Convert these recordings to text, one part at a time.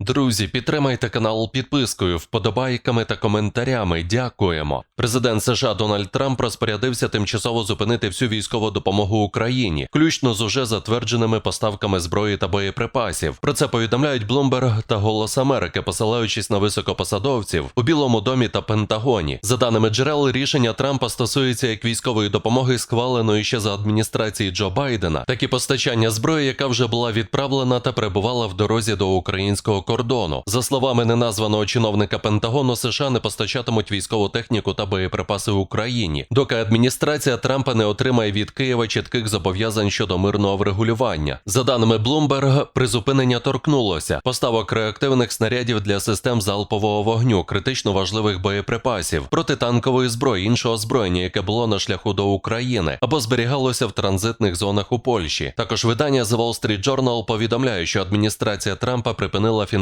Друзі, підтримайте канал підпискою, вподобайками та коментарями. Дякуємо. Президент США Дональд Трамп розпорядився тимчасово зупинити всю військову допомогу Україні, включно з уже затвердженими поставками зброї та боєприпасів. Про це повідомляють Bloomberg та Голос Америки, посилаючись на високопосадовців у Білому домі та Пентагоні. За даними джерел, рішення Трампа стосується як військової допомоги, схваленої ще за адміністрації Джо Байдена, так і постачання зброї, яка вже була відправлена та перебувала в дорозі до українського кордону. За словами неназваного чиновника Пентагону, США не постачатимуть військову техніку та боєприпаси Україні, доки адміністрація Трампа не отримає від Києва чітких зобов'язань щодо мирного врегулювання. За даними Bloomberg, призупинення торкнулося поставок реактивних снарядів для систем залпового вогню, критично важливих боєприпасів, протитанкової зброї, іншого озброєння, яке було на шляху до України або зберігалося в транзитних зонах у Польщі. Також видання The Wall Street Journal повідомляє, що адміністрація Трампа припинила фінансування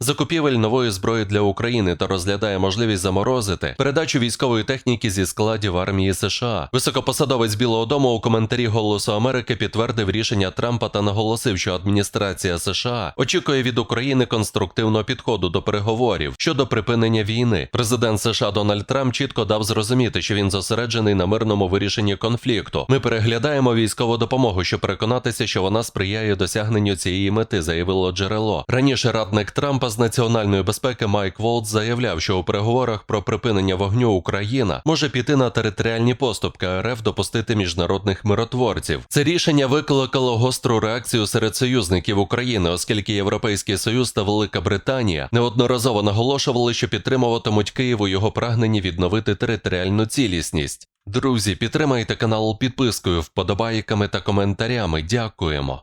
закупівель нової зброї для України та розглядає можливість заморозити передачу військової техніки зі складів армії США. Високопосадовець Білого Дому у коментарі Голосу Америки підтвердив рішення Трампа та наголосив, що адміністрація США очікує від України конструктивного підходу до переговорів щодо припинення війни. Президент США Дональд Трамп чітко дав зрозуміти, що він зосереджений на мирному вирішенні конфлікту. Ми переглядаємо військову допомогу, щоб переконатися, що вона сприяє досягненню цієї мети, заявило джерело. Раніше радник Трампа з національної безпеки Майк Волтс заявляв, що у переговорах про припинення вогню Україна може піти на територіальні поступки РФ допустити міжнародних миротворців. Це рішення викликало гостру реакцію серед союзників України, оскільки Європейський Союз та Велика Британія неодноразово наголошували, що підтримуватимуть Києву його прагненні відновити територіальну цілісність. Друзі, підтримайте канал підпискою, вподобайками та коментарями. Дякуємо.